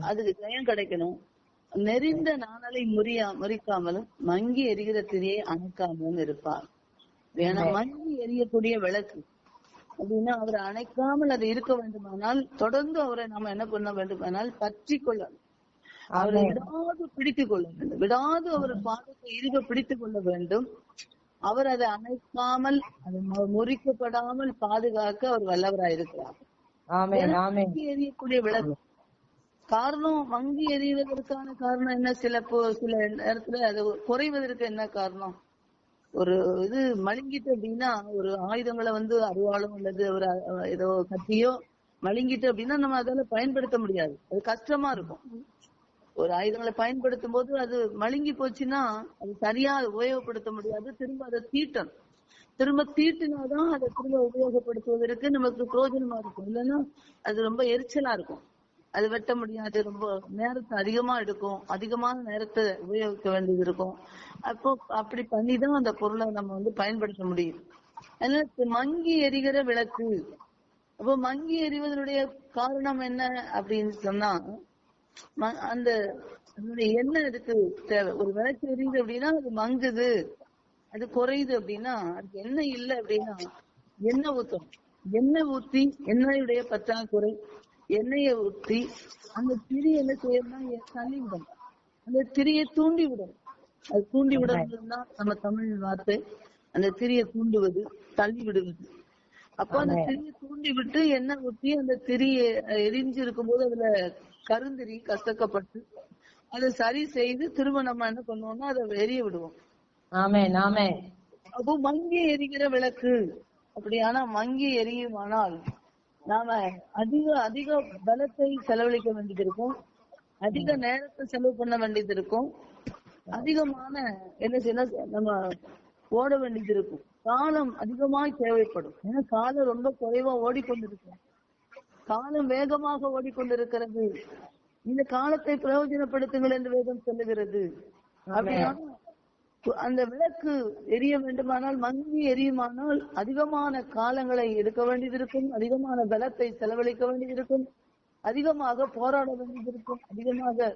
அதுக்கு ஜெயம் கிடைக்கணும். நெறிந்த நாணலை முறியா முறிக்காமலும் மங்கி எரிகிற திரியை அணைக்காமலும் இருப்பார். ஏன்னா மங்கி எரியக்கூடிய விளக்கு. அப்படின்னா அவரை அணைக்காமல் அது இருக்க வேண்டுமானால் தொடர்ந்து அவரை நாம என்ன பண்ண வேண்டுமானால் பற்றி கொள்ள அவரை விடாது பிடித்துக் கொள்ள வேண்டும். விடாது அவர் பாதத்தை இருக பிடித்துக் கொள்ள வேண்டும். அவர் அதை அணைக்காமல் அது முறிக்கப்படாமல் பாதுகாக்க அவர் வல்லவராயிருக்கிறார். எரியக்கூடிய விளக்கு. காரணம் வங்கி எறிவதற்கான காரணம் என்ன? சில சில நேரத்துல அது குறைவதற்கு என்ன காரணம்? ஒரு இது மழுங்கிட்டு அப்படின்னா ஒரு ஆயுதங்களை வந்து அருவாளும் அல்லது ஒரு ஏதோ கத்தியோ மழுங்கிட்டு அப்படின்னா நம்ம அதால பயன்படுத்த முடியாது. அது கஷ்டமா இருக்கும். ஒரு ஆயுதங்களை பயன்படுத்தும் போது அது மழுங்கி போச்சுன்னா அது சரியா உபயோகப்படுத்த முடியாது. திரும்ப அதை தீட்டணும். திரும்ப தீட்டினாதான் அதை திரும்ப உபயோகப்படுத்துவதற்கு நமக்கு பிரயோஜனமா இருக்கும். இல்லைன்னா அது ரொம்ப எரிச்சலா இருக்கும். அது வெட்ட முடியாது. ரொம்ப நேரத்தை அதிகமா எடுக்கும். அதிகமான நேரத்தை உபயோகிக்க வேண்டியது இருக்கும். அப்போ அப்படி பண்ணிதான் அந்த பொருளை நம்ம வந்து பயன்படுத்த முடியும். அதனால மங்கி எரிகிற விளக்கு. அப்போ மங்கி எறிவதனுடைய காரணம் என்ன அப்படின்னு சொன்னா அந்த என்ன எண்ணெய் இருக்கு தேவை? ஒரு விளக்கு எரியுது அப்படின்னா அது மங்குது. அது குறையுது அப்படின்னா அதுக்கு என்ன இல்லை அப்படின்னா எண்ணெய் ஊத்தம் எண்ணெய் ஊத்தி எண்ணெயுடைய பற்றாக்குறை எண்ணெயை ஊத்தி அந்த திரி என்ன செய்யணும்னா விடணும் அந்த திரியை தூண்டி விடணும் அது தூண்டி விடணும்னா நம்ம தமிழ் வார்த்தை அந்த திரியை தூண்டுவது தள்ளி விடுவது அப்போ அந்த திரியை தூண்டி விட்டு எண்ணெய் ஊத்தி அந்த திரியை எரிஞ்சு இருக்கும்போது அதுல கருந்திரி கசக்கப்பட்டு அதை சரி செய்து திரும்ப நம்ம என்ன பண்ணுவோம்னா அதை எரிய விடுவோம். ஆமென் ஆமென் அப்போ மங்கி எரிகிற விளக்கு. அப்படியானா மங்கி எரியுமானால் நாம அதிக அதிக பலத்தை செலவழிக்க வேண்டியது இருக்கும் அதிக நேரத்தை செலவு பண்ண வேண்டியது இருக்கும் அதிகமான என்ன செய்யணும் நம்ம ஓட வேண்டியது இருக்கும் காலம் அதிகமாய் தேவைப்படும். ஏன்னா காலம் ரொம்ப குறைவா ஓடிக்கொண்டிருக்கும் காலம் வேகமாக ஓடிக்கொண்டிருக்கிறது. இந்த காலத்தை பிரயோஜனப்படுத்துங்கள் என்று வேதம் சொல்லுகிறது. அப்படின்னா அந்த விளக்கு எரிய வேண்டுமானால் மங்கி எரியுமானால் அதிகமான காலங்களை எடுக்க வேண்டியது இருக்கும் அதிகமான பலத்தை செலவழிக்க வேண்டியது இருக்கும் அதிகமாக போராட வேண்டியது இருக்கும் அதிகமாக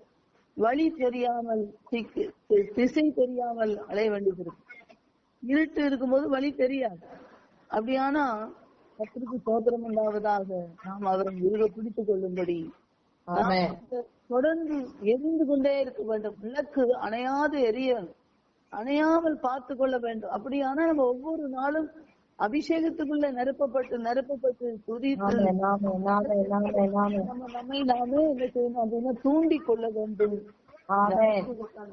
வழி தெரியாமல் திசை தெரியாமல் அலைய வேண்டியது இருக்கும் இருட்டு இருக்கும்போது வழி தெரியாது. அப்படியானா கத்திற்கு சோதரம் உண்டாவதாக நாம் அவரை இருக பிடித்துக் கொள்ளும்படி தொடர்ந்து எரிந்து கொண்டே இருக்க வேண்டும். விளக்கு அணையாது எரிய அணையாமல் பார்த்து கொள்ள வேண்டும். அப்படியானா நம்ம ஒவ்வொரு நாளும் அபிஷேகத்துக்குள்ள நிரப்பப்பட்டு நிரப்பப்பட்டு துதித்து நம்ம நம்மை நாமே என்ன செய்யணும் அப்படின்னா தூண்டி கொள்ள வேண்டும்.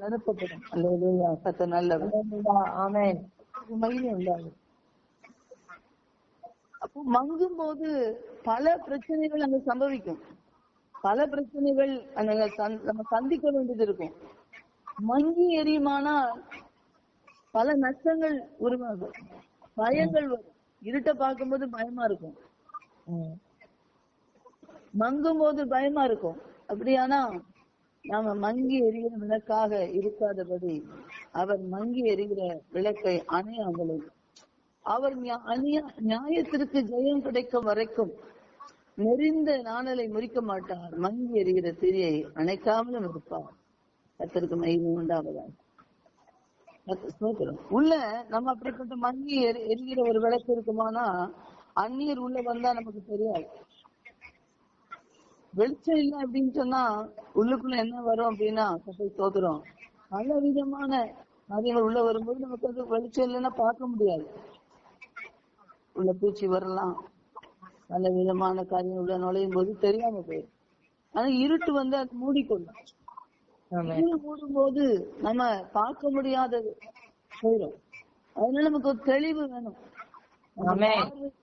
நிரப்பப்படும். அல்லா கத்த நல்லவர். அல்லேலூயா. ஆமென். மகிமை உண்டாகும். அப்போ மங்கும் போது பல பிரச்சனைகள் அங்க சம்பவிக்கும். பல பிரச்சனைகள் நம்ம சந்திக்க வேண்டியது இருக்கும். மங்கி எரியுமானா பல நஷ்டங்கள் உருவாகும். பயங்கள் வரும். இருட்ட பார்க்கும்போது பயமா இருக்கும். மங்கும் போது பயமா இருக்கும். அப்படியானா நாம மங்கி எரிகிற விளக்காக இருக்காதபடி அவர் மங்கி எரிகிற விளக்கை அணையாமலும் அவர் நியாயத்திற்கு ஜெயம் கிடைக்கும் வரைக்கும் நெறிந்த நாணலை முறிக்க மாட்டார். மங்கி எரிகிற திரியை அணைக்காமலும் இருப்பார். கத்தருக்கு மகிமை உண்டாவதாக. உள்ள நம்ம அப்படிப்பட்ட மங்கி எரி- எரிகிற ஒரு விளக்கு இருக்குமானா அந்நீர் உள்ள வந்தா நமக்கு தெரியாது. வெளிச்சம் இல்ல அப்படின்னு சொன்னா உள்ளுக்குள்ள என்ன வரும் அப்படின்னா கத்தை தோத்துரும் பல விதமான காரியங்கள் உள்ள வரும்போது நமக்கு அது வெளிச்சம் இல்லைன்னா பார்க்க முடியாது. உள்ள பூச்சி வரலாம். பல விதமான காரியங்கள் உள்ள நுழையும் போது தெரியாம போயிடும். ஆனா இருட்டு வந்து அது மூடிக்கொள்ளும். ஆமென் இருள் மூடும் போது நம்ம பார்க்க முடியாதது போயிடும். அதனால நமக்கு ஒரு தெளிவு வேணும்.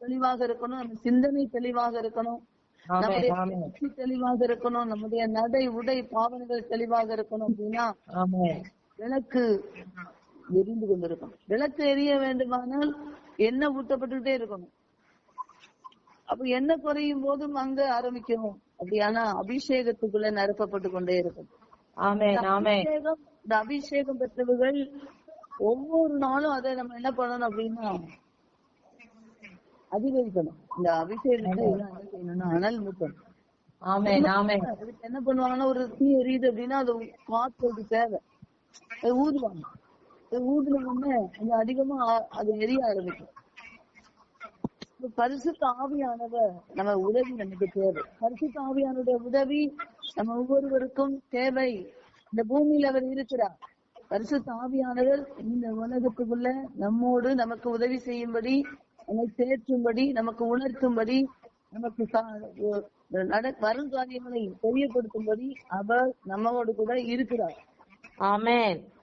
தெளிவாக இருக்கணும் நம்ம சிந்தனை தெளிவாக இருக்கணும். நம்முடைய தெளிவாக இருக்கணும் நம்முடைய நடை உடை பாவனைகள் தெளிவாக இருக்கணும் அப்படின்னா விளக்கு எரிந்து கொண்டிருக்கும். விளக்கு எரிய வேண்டுமானால் எண்ணெய் ஊட்டப்பட்டுக்கிட்டே இருக்கணும். அப்ப எண்ணெய் குறையும் போதும் அங்க ஆரம்பிக்கும். அப்படியானா அபிஷேகத்துக்குள்ள நிரப்பப்பட்டு கொண்டே இருக்கும். இந்த அபிஷேகம் பெற்றவர்கள் ஒவ்வொரு நாளும் அதை நம்ம என்ன பண்ணணும் அப்படின்னா அதிகரிக்கணும். இந்த அபிஷேகத்தை செய்யணும்னா அனல் அதுக்கு என்ன பண்ணுவாங்கன்னா ஒரு தீ எரியுது அப்படின்னா அது காத்து அது தேவை. அது ஊதுவாங்க. அது ஊதுன உடனே கொஞ்சம் அதிகமா அது எரிய ஆரம்பிக்கும். பரிசுத்த ஆவியானவர் நம்ம உதவி நமக்கு தேவை. பரிசுத்த ஆவியானுடைய உதவி நம்ம ஒவ்வொருவருக்கும் தேவை. இந்த பூமியில அவர் இருக்கிறார். பரிசுத்த ஆவியானவர் இந்த உலகத்துக்குள்ள நம்மோடு நமக்கு உதவி செய்யும்படி நம்மை தேற்றும்படி நமக்கு உணர்த்தும்படி நமக்கு சா- நட வருங்காரியங்களை தெரியப்படுத்தும்படி அவர் நம்மோடு கூட இருக்கிறார். ஆமேன்.